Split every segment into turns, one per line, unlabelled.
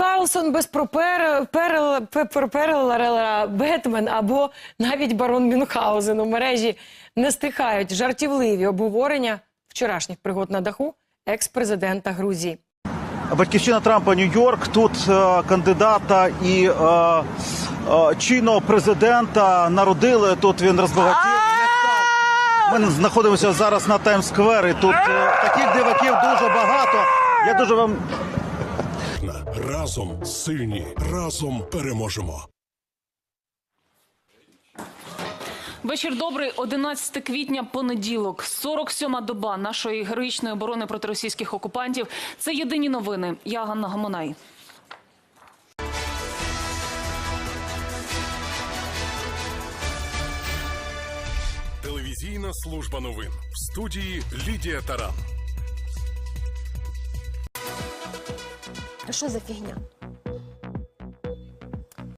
Карлсон без пропер... перел... Бетмен або навіть барон Мюнхгаузен у мережі не стихають жартівливі обговорення вчорашніх пригод на даху екс-президента Грузії.
Батьківщина Трампа Нью-Йорк. Тут е, кандидата і е, е, чинного президента народили. Тут він розбагатів. Ми знаходимося зараз на Таймс-сквер. І тут е, таких диваків дуже багато. Я дуже вам
Разом сильні, разом переможемо.
Вечір добрий, 11 квітня, понеділок, 47-ма доба нашої героїчної оборони проти російських окупантів. Це єдині новини. Я Ганна Гамонай.
Телевізійна служба новин в студії Лідія Таран.
Що за фігня?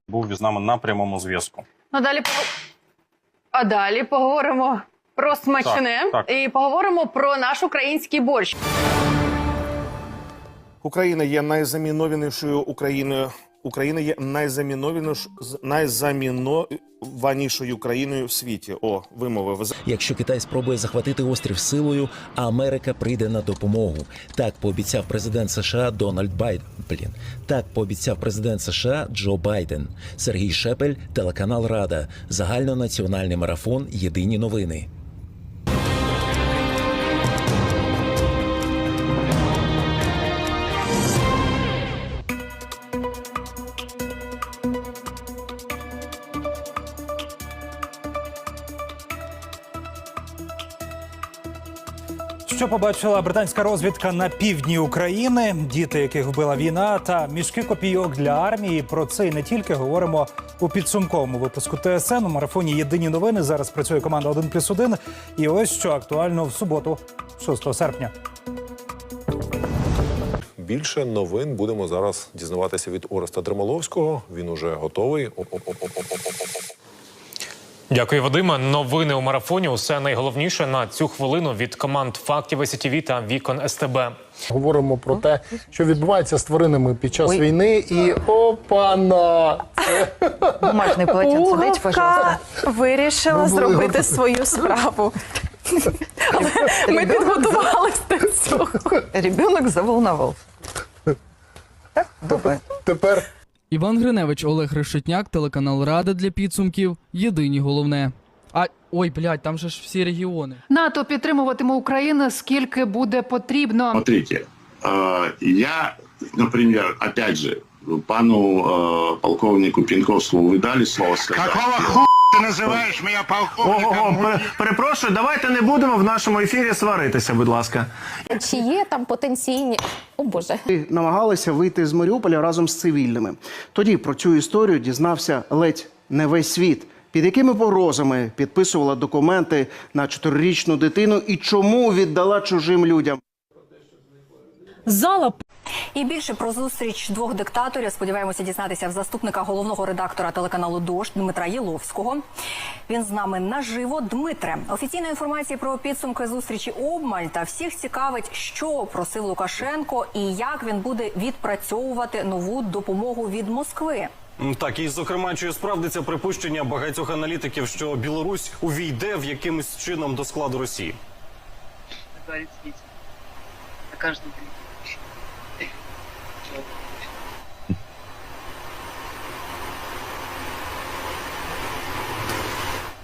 був із нами на прямому зв'язку.
Ну, далі пог- а далі поговоримо про смачне
Так, так.
і поговоримо про наш український борщ.
Україна є найзамінованішою Україною. Україна є найзамінованіш- найзамінованішою країною в світі. О, вимовив.
Якщо Китай спробує захватити острів силою, а Америка прийде на допомогу. Так пообіцяв президент США Дональд Байден. Блін, так пообіцяв президент США Джо Байден. Сергій Шепель, телеканал Рада, загальнонаціональний марафон. Єдині новини.
Що побачила британська розвідка на півдні України, діти, яких вбила війна, та мішки копійок для армії. Про це і не тільки говоримо у підсумковому випуску ТСН у марафоні Єдині новини. Зараз працює команда 1+,1. І ось що актуально в суботу, 6 серпня.
Більше новин будемо зараз дізнаватися від Ореста Дремоловського. Він уже готовий. Оп-оп-оп-оп-оп-оп-оп.
Дякую, Вадиме. Новини у марафоні. Усе найголовніше на цю хвилину від команд фактів СІТВ та вікон СТБ.
Говоримо про те, що відбувається з тваринами під час війни, і опана!
Бумажний полотен сидить, пожалуйста.
вирішила зробити свою справу. Ми підготувалися до цього.
Ребенок заволновався. Так, добре.
Тепер
Іван Гриневич, Олег Решетняк, телеканал Рада для підсумків. Єдині головне. А ой, блядь, там же ж всі регіони.
НАТО підтримуватиме Україну скільки буде потрібно.
Смотрите, я, например, опять же, пану полковнику Пінковському ви дали слово сказати? Какого
ти називаєш мене полковником?
перепрошую, давайте не будемо в нашому ефірі сваритися, будь ласка.
Чи є там потенційні. О Боже.
намагалися вийти з Маріуполя разом з цивільними. Тоді про цю історію дізнався ледь не весь світ. Під якими погрозами підписувала документи на чотирирічну дитину і чому віддала чужим людям?
Зала
І більше про зустріч двох диктаторів сподіваємося дізнатися в заступника головного редактора телеканалу Дощ Дмитра Єловського. Він з нами наживо. Дмитре, офіційної інформації про підсумки зустрічі обмаль та всіх цікавить, що просив Лукашенко і як він буде відпрацьовувати нову допомогу від Москви.
Так, і зокрема, чи справдиться припущення багатьох аналітиків, що Білорусь увійде в якимось чином до складу Росії?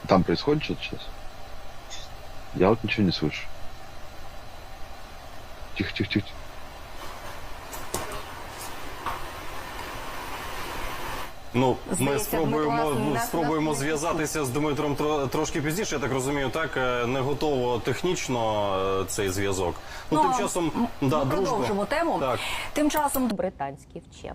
Там происходит что-то сейчас? Я вот ничего не слышу. Тихо, тихо, тихо.
Ну, ми
Здається,
спробуємо
Дмитро нас- нас-
спробуємо
нас-
зв'язатися з Дмитром тро- трошки пізніше. Я так розумію, так е, не готово технічно е, цей зв'язок. Ну, тим часом
м-
да,
ми
дружба.
продовжимо тему.
Так.
Тим часом британські вчені.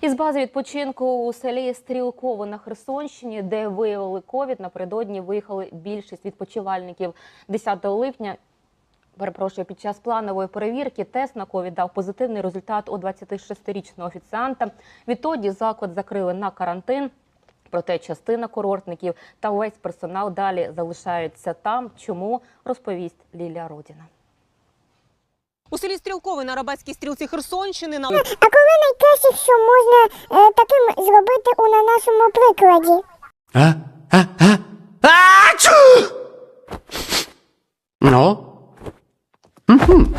Із бази відпочинку у селі Стрілково на Херсонщині, де виявили ковід, напередодні виїхали більшість відпочивальників 10 липня. Перепрошую, під час планової перевірки тест на ковід дав позитивний результат у 26-річного офіціанта. Відтоді заклад закрили на карантин. Проте частина курортників та увесь персонал далі залишаються там. Чому розповість Лілія Родіна.
У селі Стрілкове на Рабацькій стрілці Херсонщини на
А коли найкраще, що можна е, таким зробити у на нашому прикладі?
А? А? А? А? Чу! Ну? Мгм.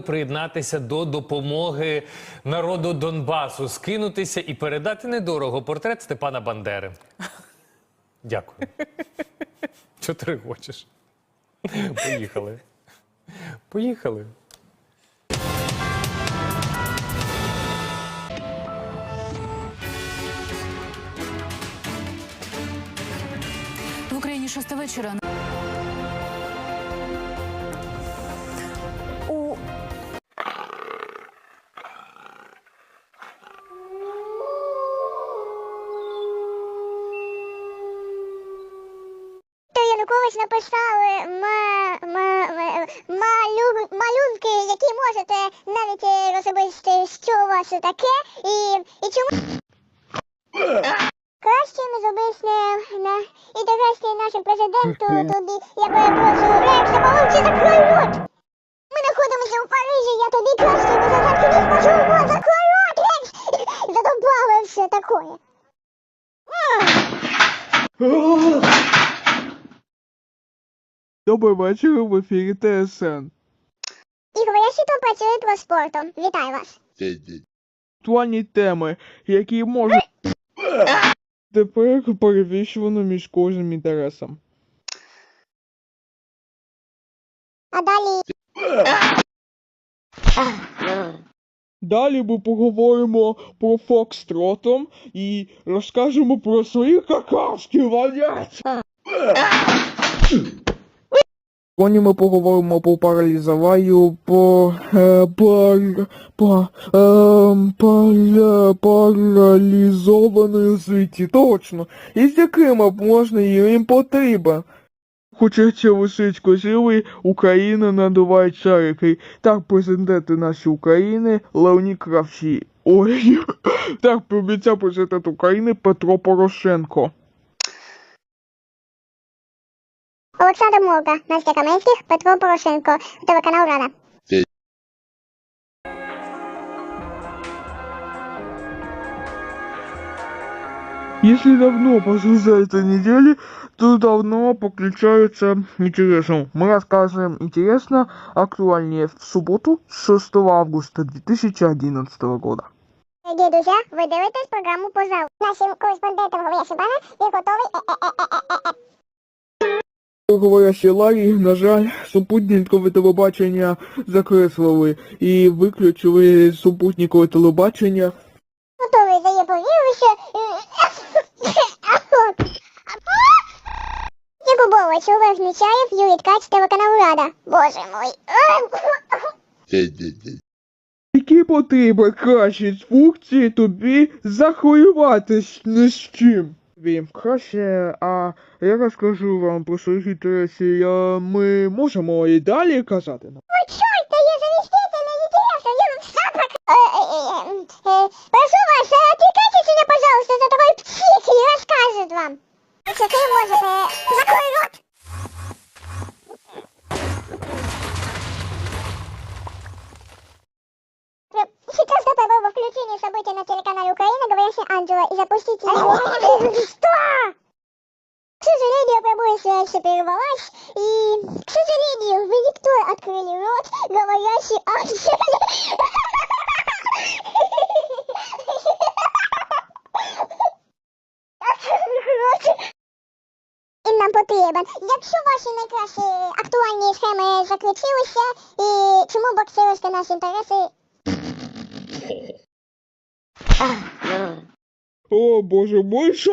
Приєднатися до допомоги народу Донбасу, скинутися і передати недорого портрет Степана Бандери. Дякую. Чого ти хочеш? Поїхали. Поїхали.
В Україні шоста вечора.
То написали ма, ма, ма, малю, малюнки, які можете навіть е, розробити, що у вас таке, і, і чому краще не зробиш не, не і до речі, нашим президенту тобі, я перепрошую, Рекс, замовчи, закрой рот! Ми знаходимося у Парижі, я тобі краще не заткнись, пошов рот, закрой рот, Рекс! Задобало все такое.
Добрий вечір в ефірі ТСН.
І говорящий то працює про спортом. Вітаю вас.
Актуальні теми, які можуть тепер перевищувано між кожним інтересом.
А далі
Далі ми поговоримо про Фокстротом і розкажемо про свої какашки, валять! Сьогодні ми поговоримо про паралізаваю, по, е, пар, па, е, пара, паралізованої світі, точно, і з якими можна їм потрібен. Хочеться лисичко сили, Україна надуває шарики. Так президенти нашої України Леонід Кравчі. Ой, так пообіцяв президент України Петро Порошенко.
Олександр Мовка, Настя Каменських, Петро Порошенко, телеканал Рада.
Если давно пошли за этой недели, то давно подключаются интересно. Мы рассказываем интересно, актуальнее в субботу, 6 августа 2011 года.
Дорогі друзі, ви дивитесь програму по залу. Нашим кореспондентам говорящим пана, він готовий е-е-е-е-е.
Говорящий Ларі, на жаль, супутникове телебачення закреслили і виключили супутникове телебачення.
Готовий за є повірився. Якубович, Олег Нечаєв, Юрій Ткач, телеканал Рада. Боже мой.
Які потрібні кращі функції тобі захвилювати не з чим? Тобі Краще, а я розкажу вам про своїх інтересів. Я, ми можемо і далі казати.
Ой, чорт, та є заміститель, не інтересно, я вам сам пок... Э, Прошу вас, э, отвлекайтесь меня, пожалуйста, за такой псих и расскажет вам. Если ты можешь, э, закрой рот. готовы включение событий на телеканале Украина, говорящий Анджела, и запустите его. Что? К сожалению, прямая связь прервалась, и, к сожалению, вы никто открыли рот, говорящий Анджела. Їм нам потрібен. Якщо ваші найкращі актуальні схеми закінчилися, і чому боксируєте наші інтереси?
О, боже мой, що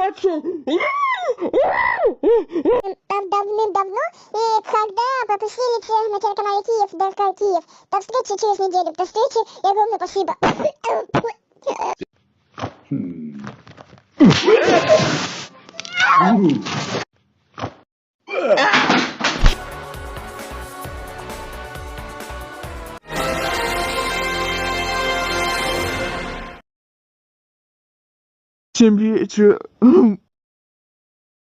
Там Давным-давно, и когда попросили всех на телеканале Киев, ДРК Киев, до встречи через неделю, до встречи, и огромное спасибо.
先别吃。